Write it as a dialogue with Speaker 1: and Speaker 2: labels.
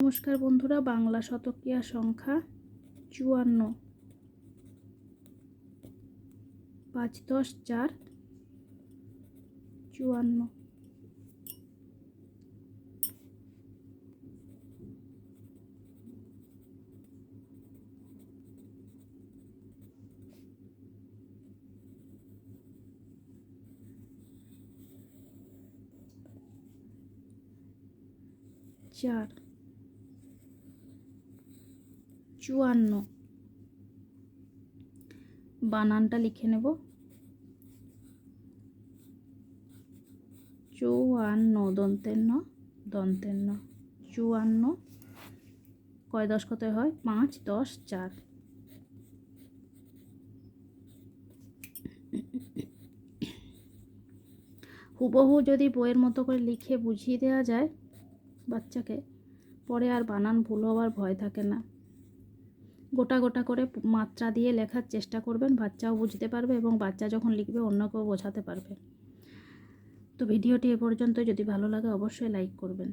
Speaker 1: নমস্কার বন্ধুরা বাংলা শতকিয়া সংখ্যা চুয়ান্ন। পাঁচ দশ চার চুয়ান্ন। চার। চুয়ান্ন। বানানটা লিখে নেব। চুয়ান্ন দন্তের ন দন্তের ন চুয়ান্ন। কয় দশ কত হয়? পাঁচ, দশ, চার। হুবহু যদি বইয়ের মতো করে লিখে বুঝিয়ে দেওয়া যায় বাচ্চাকে, পরে আর বানান ভুল হওয়ার ভয় থাকে না। গোটা গোটা করে মাত্রা দিয়ে লেখার চেষ্টা করবেন, বাচ্চাও বুঝতে পারবে এবং বাচ্চা যখন লিখবে অন্যকেও বোঝাতে পারবে। তো ভিডিওটি এ পর্যন্ত যদি ভালো লাগে অবশ্যই লাইক করবেন।